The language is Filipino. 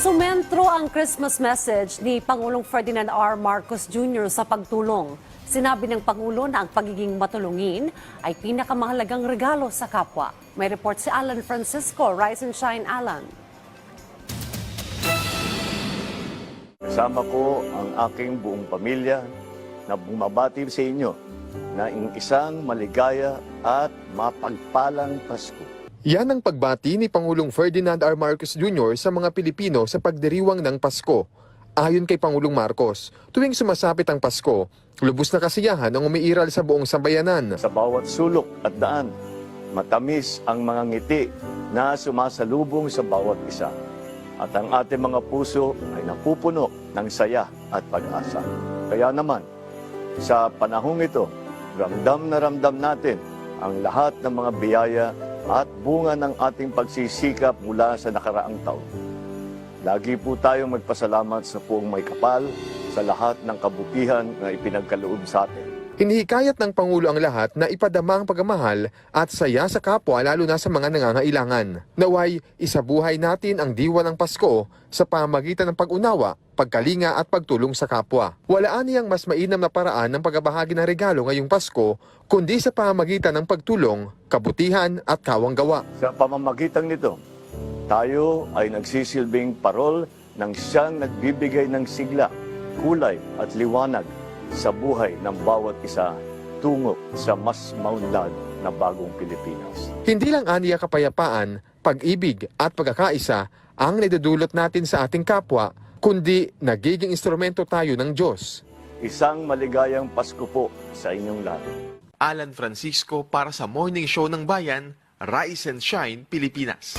Sumentro ang Christmas message ni Pangulong Ferdinand R. Marcos Jr. sa pagtulong. Sinabi ng Pangulo na ang pagiging matulungin ay pinakamahalagang regalo sa kapwa. May report si Alan Francisco. Rise and shine, Alan. Kasama ko ang aking buong pamilya na bumabati sa inyo na isang maligaya at mapagpalang Pasko. Yan ang pagbati ni Pangulong Ferdinand R. Marcos Jr. sa mga Pilipino sa pagdiriwang ng Pasko. Ayon kay Pangulong Marcos, tuwing sumasapit ang Pasko, lubos na kasiyahan ang umiiral sa buong sambayanan. Sa bawat sulok at daan, matamis ang mga ngiti na sumasalubong sa bawat isa. At ang ating mga puso ay napupuno ng saya at pag-asa. Kaya naman, sa panahong ito, ramdam na ramdam natin ang lahat ng mga biyaya at bunga ng ating pagsisikap mula sa nakaraang taon. Lagi po tayong magpasalamat sa puong may kapal sa lahat ng kabutihan na ipinagkaloob sa atin. Hinihikayat ng Pangulo ang lahat na ipadama ang pagmamahal at saya sa kapwa lalo na sa mga nangangailangan. Naway, isabuhay natin ang diwa ng Pasko sa pamagitan ng pag-unawa, pagkalinga at pagtulong sa kapwa. Walaan niyang mas mainam na paraan ng pagbabahagi ng regalo ngayong Pasko kundi sa pamagitan ng pagtulong, kabutihan at kawang-gawa. Sa pamamagitan nito, tayo ay nagsisilbing parol ng siyang nagbibigay ng sigla, kulay at liwanag sa buhay ng bawat isa tungo sa mas maunlad na bagong Pilipinas. Hindi lang aniya kapayapaan, pag-ibig at pagkakaisa ang nadudulot natin sa ating kapwa, kundi nagiging instrumento tayo ng Diyos. Isang maligayang Pasko po sa inyong lahat. Alan Francisco para sa Morning Show ng Bayan, Rise and Shine, Pilipinas.